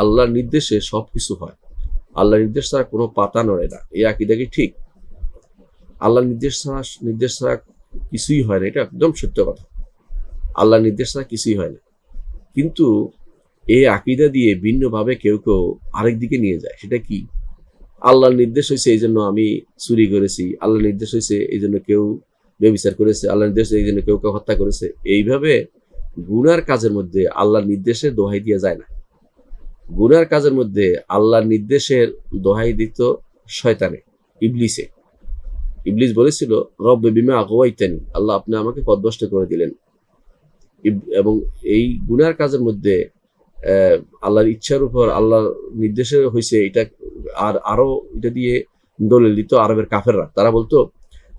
আল্লাহর নির্দেশে সব কিছু হয়। আল্লাহর নির্দেশ ছাড়া কোনো পাতা নড়ে না। এই আকিদা কি ঠিক? আল্লাহর নির্দেশ ছাড়া নির্দেশ ছাড়া কিছুই হয় না। এটা একদম সত্য কথা। আল্লাহর নির্দেশ ছাড়া কিছুই হয় না। কিন্তু এই আকিদা দিয়ে ভিন্নভাবে কেউ কেউ আরেক দিকে নিয়ে যায়। সেটা কি? আল্লাহর নির্দেশ হয়েছে এই জন্য আমি চুরি করেছি। আল্লাহর নির্দেশ হয়েছে এই জন্য কেউ ব্যবিচার করেছে। আল্লাহর নির্দেশ এই জন্য কেউ কেউ হত্যা করেছে। এইভাবে গুনার কাজের মধ্যে আল্লাহর নির্দেশে দোহাই দেওয়া যায় না। গুনার কাজের মধ্যে আল্লাহর নির্দেশের দোহাই দিত শয়তানে, ইবলিসে। ইবলিস বলেছিল রব বিমা আগুয়াইতেন আল্লাহ আপনি আমাকে পদভষ্ট করে দিলেন। এবং এই গুনার কাজের মধ্যে আল্লাহর ইচ্ছার উপর আল্লাহর নির্দেশে হয়েছে এটা, আর আরও এটা দিয়ে দলিল দিত আরবের কাফেররা। তারা বলতো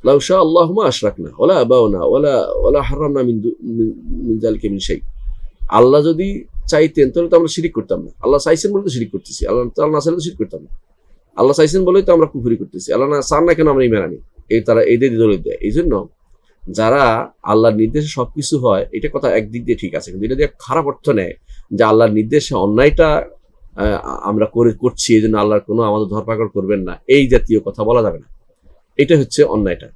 লাউশা আল্লাহুমা আশরাকনা ওলা আবাউনা ওলা ওলা হারামনা মিন দু- মিন- জালিকা মিন আল্লাহ যদি চাইতেন, তাহলে তো আমরা শিরিক করতাম না। আল্লাহ চাইছেন বলে তো শিরিক করতেছি। আল্লাহ তাআলা না তো শিরিক করতাম না। আল্লাহ চাইছেন বলেই তো আমরা কুফুরি করতেছি। আল্লাহ না চান না কেন আমরা ইমান এই তারা এদের দলিল দেয়। এই জন্য যারা আল্লাহর নির্দেশে সবকিছু হয়, এটা কথা একদিক দিয়ে ঠিক আছে, কিন্তু এটা দিয়ে খারাপ অর্থ নেয় যে আল্লাহর নির্দেশে অন্যায়টা আমরা করে করছি এই জন্য আল্লাহর কোনো আমাদের ধরপাকড় করবেন না। এই জাতীয় কথা বলা যাবে না। এটা হচ্ছে অন্যায়টা।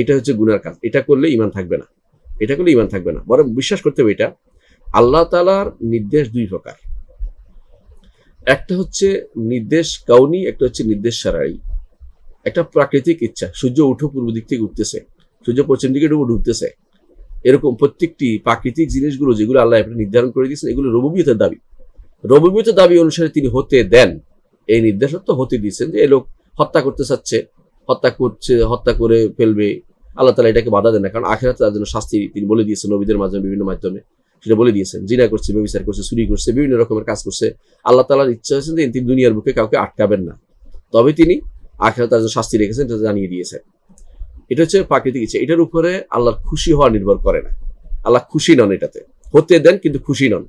এটা হচ্ছে গুনার কাজ। এটা করলে ইমান থাকবে না। এটা করলে ইমান থাকবে না। বরং বিশ্বাস করতে হবে এটা আল্লাহ তালার নির্দেশ দুই প্রকার। একটা হচ্ছে নির্দেশ কাউনি, একটা হচ্ছে নির্দেশ সারাই। একটা প্রাকৃতিক ইচ্ছা, সূর্য উঠো পূর্ব দিক থেকে উঠতেছে, সূর্য পশ্চিম দিকে ডুবো ঢুকতেছে এরকম প্রত্যেকটি প্রাকৃতিক জিনিসগুলো যেগুলো আল্লাহ আপনি নির্ধারণ করে দিয়েছেন, এগুলো রববিয়তের দাবি। রববিয়তের দাবি অনুসারে তিনি হতে দেন। এই নির্দেশত্ব হতে দিয়েছেন যে, এ লোক হত্যা করতে চাচ্ছে, হত্যা করছে, হত্যা করে ফেলবে। আল্লাহ তালা এটাকে বাধা দেন না, কারণ আখেরাতে তার জন্য শাস্তি তিনি বলে দিয়েছেন নবীদের মাধ্যমে বিভিন্ন মাধ্যমে। সেটা বলে দিয়েছেন। জিনা করছে, ব্যবচার করছে, চুরি করছে, বিভিন্ন রকমের কাজ করছে। আল্লাহ তালার ইচ্ছা হয়েছেন যে তিনি দুনিয়ার বুকে কাউকে আটকাবেন না। তবে তিনি আখেরাতে তার শাস্তি রেখেছেন, এটা জানিয়ে দিয়েছেন। এটা হচ্ছে প্রাকৃতিক ইচ্ছা। এটার উপরে আল্লাহর খুশি হওয়া নির্ভর করে না। আল্লাহ খুশি নন এটাতে। হতে দেন কিন্তু খুশি নন।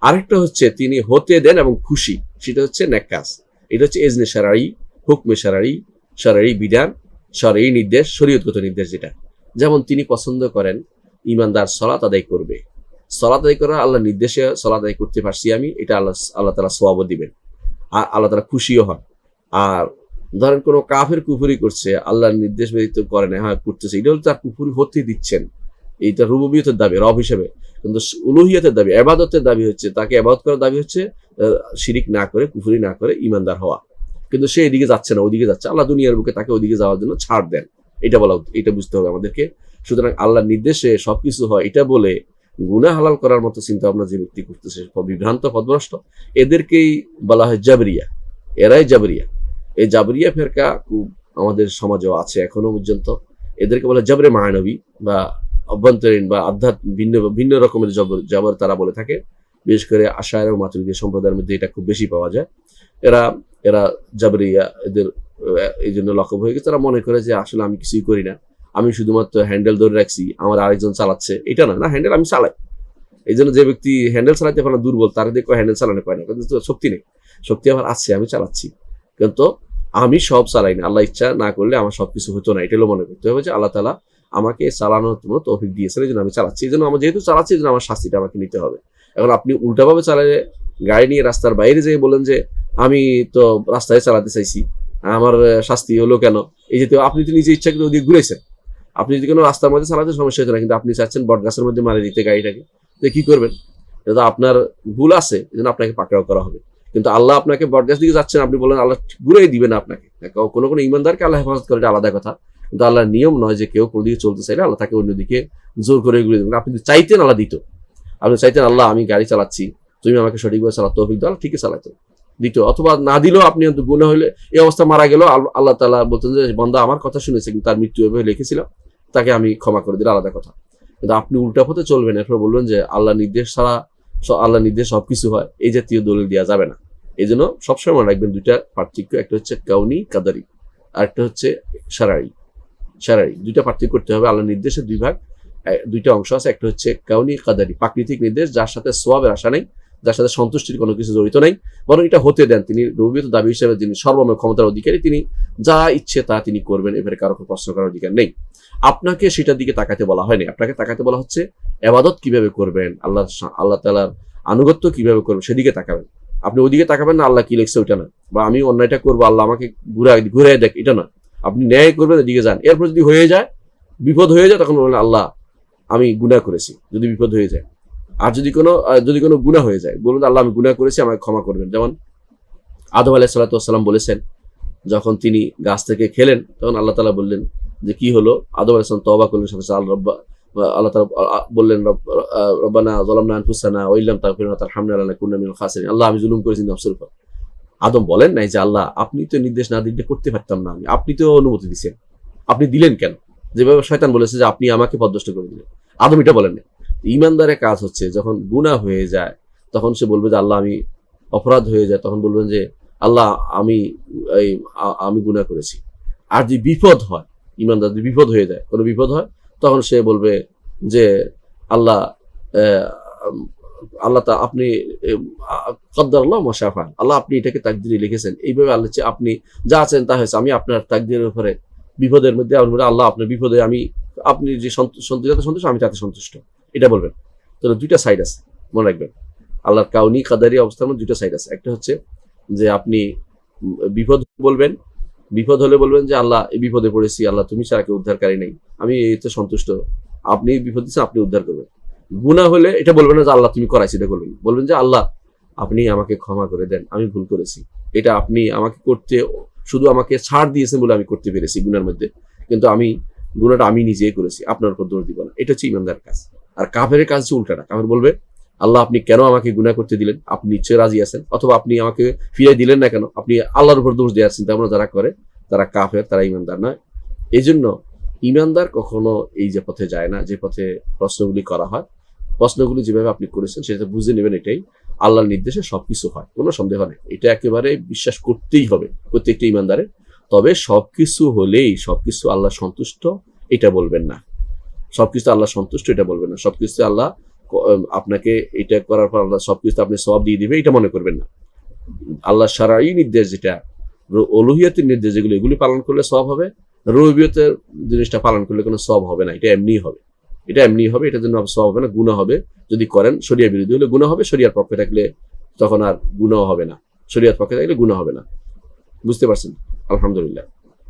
আরেকটা হচ্ছে তিনি হতে দেন এবং খুশি। সেটা হচ্ছে ন্যাক কাজ এটা হচ্ছে এজনে সারাই, হুকমে সারাই সারাই বিধান, সারাই নির্দেশ, শরীয়তগত নির্দেশ যেটা। যেমন তিনি পছন্দ করেন, ইমানদার সলাত আদায় করবে। সলাত আদায় করা আল্লাহ নির্দেশে সলাত আদায় করতে পারছি আমি, এটা আল্লাহ আল্লাহ তালা সোয়াবও দিবেন। আর আল্লাহ তালা খুশিও হন। আর ধরেন কোনো কাফের কুফুরি করছে, আল্লাহর নির্দেশ ব্যতীত করে না হ্যাঁ করতেছে, এটা হলো তার কুফুরি হতে দিচ্ছেন। এইটা রুববিয়তের দাবি, রব হিসেবে। কিন্তু উলুহিয়তের দাবি, এবাদতের দাবি হচ্ছে, তাকে এবাদত করার দাবি হচ্ছে শিরিক না করে, কুফুরি না করে ইমানদার হওয়া। কিন্তু সে এদিকে যাচ্ছে না, ওদিকে যাচ্ছে, আল্লাহ দুনিয়ার বুকে তাকে ওদিকে যাওয়ার জন্য ছাড় দেন। এটা বলা এটা বুঝতে হবে আমাদেরকে। সুতরাং আল্লাহর নির্দেশে সবকিছু হয়, এটা বলে গুনাহ হালাল করার মতো চিন্তা ভাবনা যে ব্যক্তি করতেছে বিভ্রান্ত, পদভ্রষ্ট, এদেরকেই বলা হয় জাবরিয়া। এরাই জাবরিয়া। এই জাবরিয়া ফেরকা আমাদের সমাজেও আছে এখনও পর্যন্ত। এদেরকে বলে জাবরে মায়ানবী বা অভ্যন্তরীণ বা আধ্যাত্ম ভিন্ন ভিন্ন রকমের জবর জবর তারা বলে থাকে। বিশেষ করে আশায় এবং মাতুরিদের সম্প্রদায়ের মধ্যে এটা খুব বেশি পাওয়া যায়। এরা এরা জাবরিয়া এদের এই জন্য লকব হয়ে গেছে। তারা মনে করে যে আসলে আমি কিছুই করি না। আমি শুধুমাত্র হ্যান্ডেল ধরে রাখছি, আমার আরেকজন চালাচ্ছে। এটা না না হ্যান্ডেল আমি চালাই। এই জন্য যে ব্যক্তি হ্যান্ডেল চালাতে পারে দুর্বল, তার দেখো হ্যান্ডেল চালানো পারে না, কিন্তু শক্তি নেই। শক্তি আমার আছে, আমি চালাচ্ছি। কিন্তু আমি সব চালাই না, আল্লাহ ইচ্ছা না করলে আমার সব কিছু হতো না এটা মনে করতে হবে যে আল্লাহ তালা আমাকে চালানোর জন্য তৌফিক দিয়েছেন এই জন্য আমি চালাচ্ছি। এই জন্য আমার যেহেতু চালাচ্ছি এই জন্য আমার শাস্তিটা আমাকে নিতে হবে। এখন আপনি উল্টাভাবে চালালে, গাড়ি নিয়ে রাস্তার বাইরে যেয়ে বলেন যে, আমি তো রাস্তায় চালাতে চাইছি, আমার শাস্তি হলো কেন? এই যেহেতু আপনি তো নিজে ইচ্ছা করে ওদিকে ঘুরেছেন। আপনি যদি কোনো রাস্তার মধ্যে চালাতে সমস্যা হতো না, কিন্তু আপনি চাচ্ছেন বটগাছের মধ্যে মারে দিতে গাড়িটাকে, তো কি করবেন? এটা আপনার ভুল আছে এই জন্য আপনাকে পাকড়াও করা হবে। কিন্তু আল্লাহ আপনাকে বটগাছ দিকে যাচ্ছেন, আপনি বলেন আল্লাহ ঘুরেই দিবেন আপনাকে। কোনো কোনো ইমানদারকে আল্লাহ হেফাজত করে এটা আলাদা কথা, কিন্তু আল্লাহর নিয়ম নয় যে কেউ কোনো দিকে চলতে চাইলে আল্লাহ তাকে অন্যদিকে জোর করে ঘুরে দেবেন। আপনি চাইতেন আল্লাহ দিত। আপনি চাইতেন, আল্লাহ, আমি গাড়ি চালাচ্ছি, তুমি আমাকে সঠিকভাবে চালাতে তৌফিক আল্লাহ ঠিকই চালাতো দিত। অথবা না দিলেও আপনি গুণা হলে এই অবস্থা মারা গেল আল্লাহ তালা বলতেন যে, বন্দা আমার কথা শুনেছে, কিন্তু তার মৃত্যু এভাবে লিখেছিলাম তাকে আমি ক্ষমা করে দিলে আলাদা কথা। কিন্তু আপনি উল্টা পথে চলবেন, এরপর বলবেন যে আল্লাহ নির্দেশ ছাড়া আল্লাহ নির্দেশ সবকিছু হয়, এই জাতীয় দলিল দেওয়া যাবে না। এই জন্য সবসময় মনে রাখবেন দুইটা পার্থক্য, একটা হচ্ছে কাউনি, কাদারি, আর একটা হচ্ছে সারারি সারারি দুইটা পার্থক্য করতে হবে আল্লাহ নির্দেশের দুই ভাগ দুইটা অংশ আছে, একটা হচ্ছে কাউনি, কাদারি। প্রাকৃতিক নির্দেশ, যার সাথে সোয়াবের আশা নেই যার সাথে সন্তুষ্টির কোনো কিছু জড়িত নাই, বরং এটা হতে দেন। তিনি রবিত দাবি হিসেবে যিনি সর্বময় ক্ষমতার অধিকারী, তিনি যা ইচ্ছে তা তিনি করবেন, এবারে কারও প্রশ্ন করার অধিকার নেই। আপনাকে সেটার দিকে তাকাতে বলা হয়নি। আপনাকে তাকাতে বলা হচ্ছে, এবাদত কীভাবে করবেন, আল্লাহ আল্লাহ তালার আনুগত্য কীভাবে করবেন, সেদিকে তাকাবেন। আপনি ওইদিকে তাকাবেন না, আল্লাহ কি লিখছে ওইটা না। বা আমি অন্যায়টা করব, আল্লাহ আমাকে ঘুরে ঘুরে দেখ, এটা না। আপনি ন্যায় করবেন, এদিকে যান। এরপর যদি হয়ে যায়, বিপদ হয়ে যায়, তখন বললেন আল্লাহ, আমি গুনাহ করেছি। যদি বিপদ হয়ে যায়। আর যদি কোনো যদি কোনো গুনাহ হয়ে যায়, বলুন আল্লাহ আমি গুনাহ করেছি আমাকে ক্ষমা করবেন। যেমন আদম আলাহ সাল্লাতাম বলেছেন, যখন তিনি গাছ থেকে খেলেন, তখন আল্লাহ তালা বললেন যে, কি হলো? আদম আলাইসলাম তবা করলেন, সাথে আল্লাহ রব্বা আল্লাহ তালা বললেন রব্বানা জলামনা আনফুসানা ওইলাম তাগফিরনা তারহামনা লানা কুন্না মিনাল খাসিরিন। আল্লাহ, আমি জুলুম করেছি নফসের উপর। আদম বলেন নাই যে, আল্লাহ, আপনি তো নির্দেশ না দিলে করতে পারতাম না আমি। আপনি তো অনুমতি দিছেন। আপনি দিলেন কেন? যেভাবে শয়তান বলেছে যে, আপনি আমাকে পদষ্ট করে দিলেন। আদম এটা বলেন না ইমানদারের কাজ হচ্ছে যখন গুনাহ হয়ে যায় তখন সে বলবে যে আল্লাহ আমি অপরাধ হয়ে যায়। তখন বলবেন যে আল্লাহ আমি এই আমি গুনাহ করেছি। আর যদি বিপদ হয় ইমানদার যদি বিপদ হয়ে যায় কোনো বিপদ হয় তখন সে বলবে যে আল্লাহ আল্লাহ তা আপনি কদ্দার আল্লাহ মশাফান। আল্লাহ আপনি এটাকে তাকদিরে লিখেছেন। এইভাবে আল্লাহ আপনি যা আছেন তা হয়েছে। আমি আপনার তাকদিরের উপরে বিপদের মধ্যে আমি বলি, আল্লাহ আপনার বিপদে আমি আপনি যে সন্ত- সন্তুষ্ট যাতে সন্তুষ্ট আমি তাতে সন্তুষ্ট। এটা বলবেন। তাহলে দুইটা সাইড আছে, মনে রাখবেন। আল্লাহর কাউনি, কাদারি অবস্থার মধ্যে দুইটা সাইড আছে। একটা হচ্ছে যে আপনি বিপদ বলবেন, বিপদ হলে বলবেন যে, আল্লাহ, এই বিপদে পড়েছি, আল্লাহ, তুমি কেউ উদ্ধারকারী নেই। আমি এতে সন্তুষ্ট। আপনি বিপদ দিচ্ছেন আপনি উদ্ধার করবেন। গুণা হলে এটা বলবেন না যে, আল্লাহ, তুমি করাইছি, এটা বলবেন না। বলবেন যে, আল্লাহ, আপনি আমাকে ক্ষমা করে দেন, আমি ভুল করেছি। এটা আপনি আমাকে করতে, শুধু আমাকে ছাড় দিয়েছেন বলে আমি করতে পেরেছি গুনার মধ্যে। কিন্তু আমি গুনাটা আমি নিজেই করেছি, আপনার উপর দোষ দিব না। এটা হচ্ছে ইমানদার কাজ। আর কাফের কাজ হচ্ছে উল্টাটা কাফের বলবে, আল্লাহ, আপনি কেন আমাকে গুনাহ করতে দিলেন? আপনি নিশ্চয়ই রাজি আছেন। অথবা আপনি আমাকে ফিরে দিলেন না কেন? আপনি আল্লাহর উপর দোষ দিয়ে আছেন তেমন যারা করে, তারা কাফের, তারা ইমানদার নয়। এই জন্য ইমানদার কখনো এই যে পথে যায় না, যে পথে প্রশ্নগুলি করা হয়। প্রশ্নগুলি যেভাবে আপনি করেছেন, সেটা বুঝে নেবেন এটাই। আল্লাহর নির্দেশে সবকিছু হয়, কোনো সন্দেহ নেই। এটা একেবারে বিশ্বাস করতেই হবে প্রত্যেকটা ইমানদারের। তবে সবকিছু হলেই সবকিছু আল্লাহ সন্তুষ্ট, এটা বলবেন না। সবকিছু আল্লাহ সন্তুষ্ট, এটা বলবেন না। সবকিছু আল্লাহ আপনাকে এটা করার পর আল্লাহ সবকিছু আপনি সব দিয়ে দিবে এটা মনে করবেন না। আল্লাহ সারাই নির্দেশ যেটা অলুহিয়াতের নির্দেশ যেগুলো, এগুলি পালন করলে সব হবে, রবিয়তের জিনিসটা পালন করলে কোনো সব হবে না, এটা এমনিই হবে। এটা এমনি হবে, এটার জন্য সব হবে না গুণা হবে। যদি করেন শরিয়া বিরোধী হলে গুণা হবে, শরিয়ার পক্ষে থাকলে তখন আর গুণাও হবে না। শরিয়ার পক্ষে থাকলে গুণা হবে না। বুঝতে পারছেন? আলহামদুলিল্লাহ।